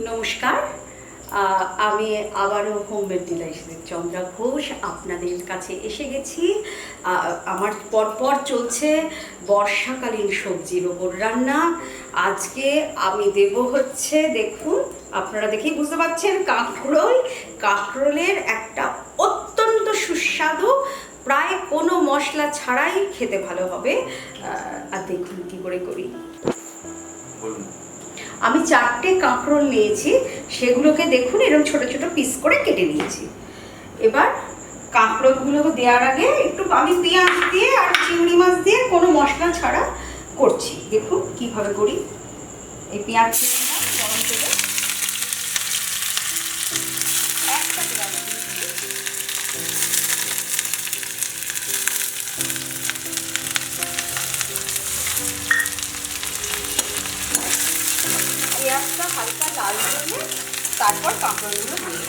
নমস্কার। আমি আবারও হোমমেড ডিলাইসের চন্দ্রা ঘোষ, আপনাদের কাছে এসে গেছি। আমার পরপর চলছে বর্ষাকালীন সবজির ওপর রান্না। আজকে আমি দেব হচ্ছে, দেখুন, আপনারা দেখেই বুঝতে পারছেন, কাঁকরোল। কাঁকরোলের একটা অত্যন্ত সুস্বাদু, প্রায় কোনো মশলা ছাড়াই খেতে ভালো হবে। আর দেখুন কী করে করি। আমি চারটে কাঁকরোল নিয়েছি, সেগুলোকে দেখুন এরকম ছোট ছোট পিস করে কেটে নিয়েছি। এবার কাঁকরোলগুলো দেওয়ার আগে একটু আমি পেঁয়াজ দিয়ে আর চিংড়ি মাছ দিয়ে কোনো মশলা ছাড়া করছি। দেখুন কীভাবে করি। এই পেঁয়াজ গরম তেলে লাল তারপর কাঁকড়গুলো দিয়ে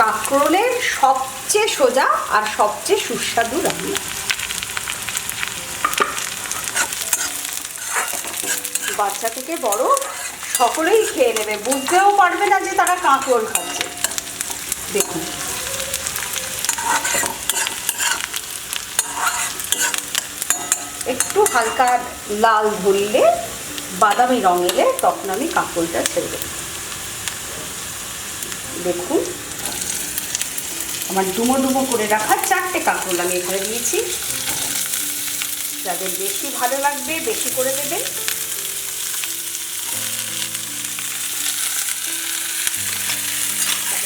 কাঁকরোলের সবচেয়ে সোজা আর সবচেয়ে সুস্বাদু রান্না। বাচ্চা থেকে বড় সকলেই খেয়ে নেবে, বুঝতেও পারবে না যে তারা কাঁকরোল খাচ্ছে। দেখুন। একটু হালকা লাল ধরলে বাদামি রং এলে তখন আমি কাঁকড়টা ছেড়ে দেব। দেখুন, আমার ডুমো ডুমো করে রাখা চারটে কাঁকড়োল আমি এখানে দিয়েছি। যাদের বেশি ভালো লাগবে, বেশি করে দেবেন।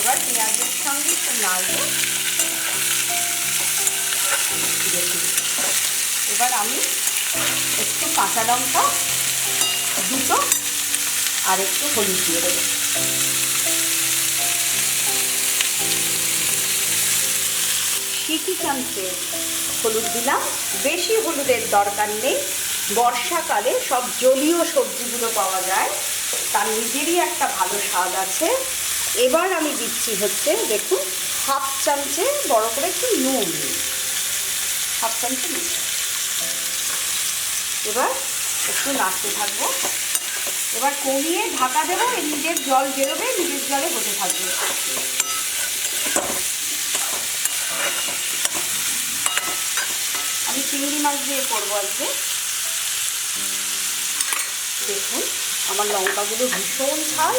এবার পেঁয়াজের সঙ্গে একটু নাড়বো দেখুন। এবার আমি একটু কাঁচা লঙ্কা, দুটো, আর একটু হলুদ দিয়ে দেবো। সিটি চামচে হলুদ দিলাম। বেশি হলুদের দরকার নেই। বর্ষাকালে সব জলীয় সবজিগুলো পাওয়া যায়। তার নিজেরই একটা ভালো স্বাদ আছে। এবার আমি দিচ্ছি হচ্ছে, দেখুন, হাফ চামচে বড় করে একটু নুন। হাফ চামচে নুন। এবার একটু নাড়তে থাকব। এবার কমিয়ে ঢাকা দেবো নিজের জল বেরোবে, নিজের জলে হতে থাকবে। আমি চিংড়ি মাছ দিয়ে করব আজকে। দেখুন, আমার লঙ্কাগুলো ভীষণ ঝাল।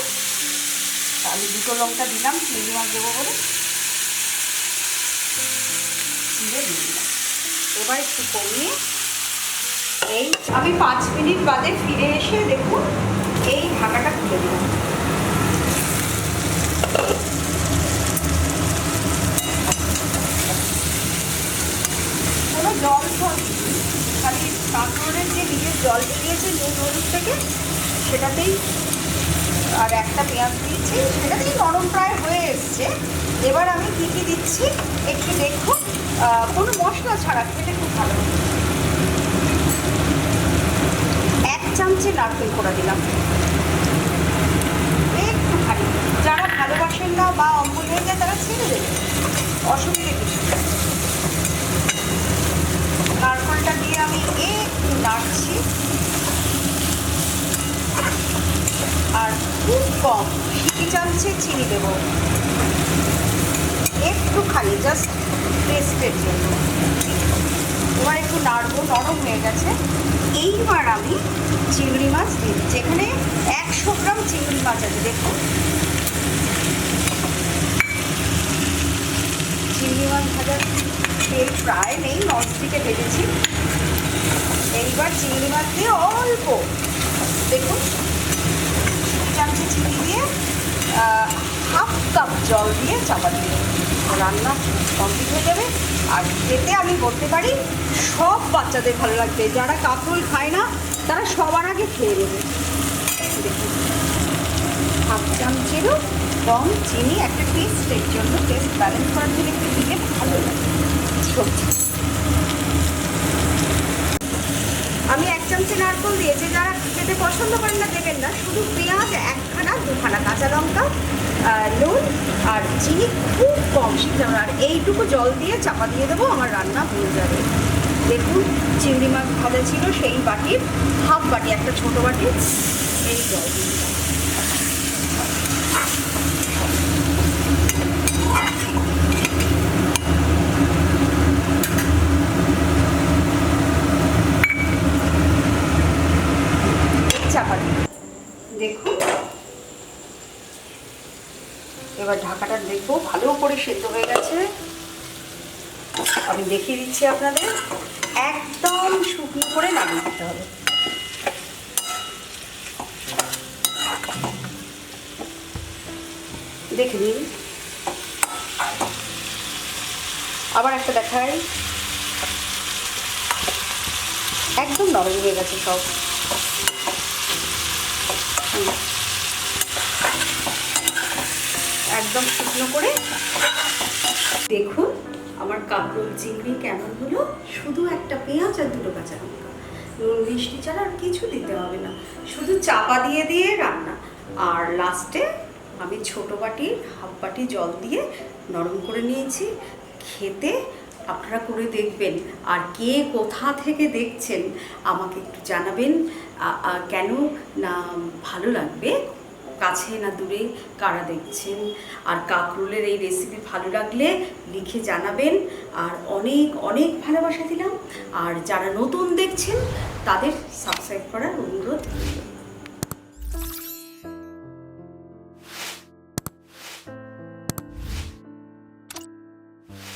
আমি দুটো লঙ্কা দিলাম, চিংড়ি মাছ দেবো বলে। দিলাম। এবার একটু কমিয়ে এই, আমি পাঁচ মিনিট বাদে ফিরে এসে দেখুন, এই ঢাকাটা খুলে দিলাম। কোনো জল ফল খালি কাঁকড়ের যে নিজের জল বেরিয়েছে নুন হলুদ থেকে, সেটাতেই আর একটা পেঁয়াজ দিয়েছি, সেটাতেই নরম প্রায় হয়ে এসছে। এবার আমি কী কী দিচ্ছি, একটু দেখুন। কোনো মশলা ছাড়া খেতে খুব ভালো চামচে নারকেল করে দিলাম। একটু একটুখানি। যারা ভালোবাসেন না বা অম্বল হয়ে যায়, তারা ছেড়ে দেবে অসুবিধে কিছু। নারকেলটা দিয়ে আমি একটু নাড়ছি। আর খুব কম। সিটি চামচে চিনি দেব। একটুখানি জাস্ট টেস্টের জন্য। এবার একটু নাড়বো, নরম হয়ে গেছে। এইবার আমি চিংড়ি মাছ দিই যেখানে একশো গ্রাম চিংড়ি মাছ আছে, দেখুন। চিংড়ি মাছ ভাজার তেল প্রায় নেই ননস্টিকে ভেজেছি। এইবার চিংড়ি মাছ দিয়ে অল্প, দেখুন চিনি দিয়ে হাফ কাপ জল দিয়ে চাপা দিয়ে। রান্না কমপ্লিট হয়ে যাবে। আর খেতে আমি বলতে পারি, সব বাচ্চাদের ভালো লাগবে। যারা কাঁকরোল খায় না, তারা সবার আগে খেয়ে নেবে। দেখুন, হাফ চামচেরও কম চিনি, একটা টেস্টের জন্য টেস্ট ব্যালেন্স করার জন্য একটু দিলে ভালো লাগে। আমি এক চামচে নারকল দিয়েছি, যারা খেতে পছন্দ করেন না, দেবেন না। শুধু পেঁয়াজ একখানা, দুখানা কাঁচা লঙ্কা নুন আর চিনি খুব কম সিদ্ধ। আর এইটুকু জল দিয়ে চাপা দিয়ে দেবো, আমার রান্না হয়ে যাবে। দেখুন, চিংড়ি মাছ ভাজা ছিল সেই বাটির হাফ বাটি, একটা ছোট বাটি, এই জল দিয়ে দিলাম। চাপা দিই। দেখুন এবার ঢাকাটা দেখব, ভালো করে সেদ্ধ হয়ে গেছে। আমি দেখিয়ে দিচ্ছি আপনাদের। একদম শুকনো করে নামিয়ে দিতে হবে। দেখে নিন। আবার একটা দেখাই। একদম নরম হয়ে গেছে সব। হুম। একদম শুকনো করে। দেখুন, আমার কাঁকরোল চিংড়ি কেমন হলো? শুধু একটা পেঁয়াজ আর দুটো কাঁচা লঙ্কা। নুন, মিষ্টি ছাড়া আর কিছু দিতে হবে না। শুধু চাপা দিয়ে দিয়ে রান্না। আর লাস্টে আমি ছোট বাটির হাফ বাটি জল দিয়ে নরম করে নিয়েছি। খেতে আপনারা করে দেখবেন। আর কে কোথা থেকে দেখছেন, আমাকে একটু জানাবেন। কেন না ভালো লাগবে? কাছে না দূরে কারা দেখছেন? আর কাকরুলের এই রেসিপি ভালো লাগলে লিখে জানাবেন। আর অনেক অনেক ভালোবাসা দিলাম। আর যারা নতুন দেখছেন, তাদের সাবস্ক্রাইব করার অনুরোধ।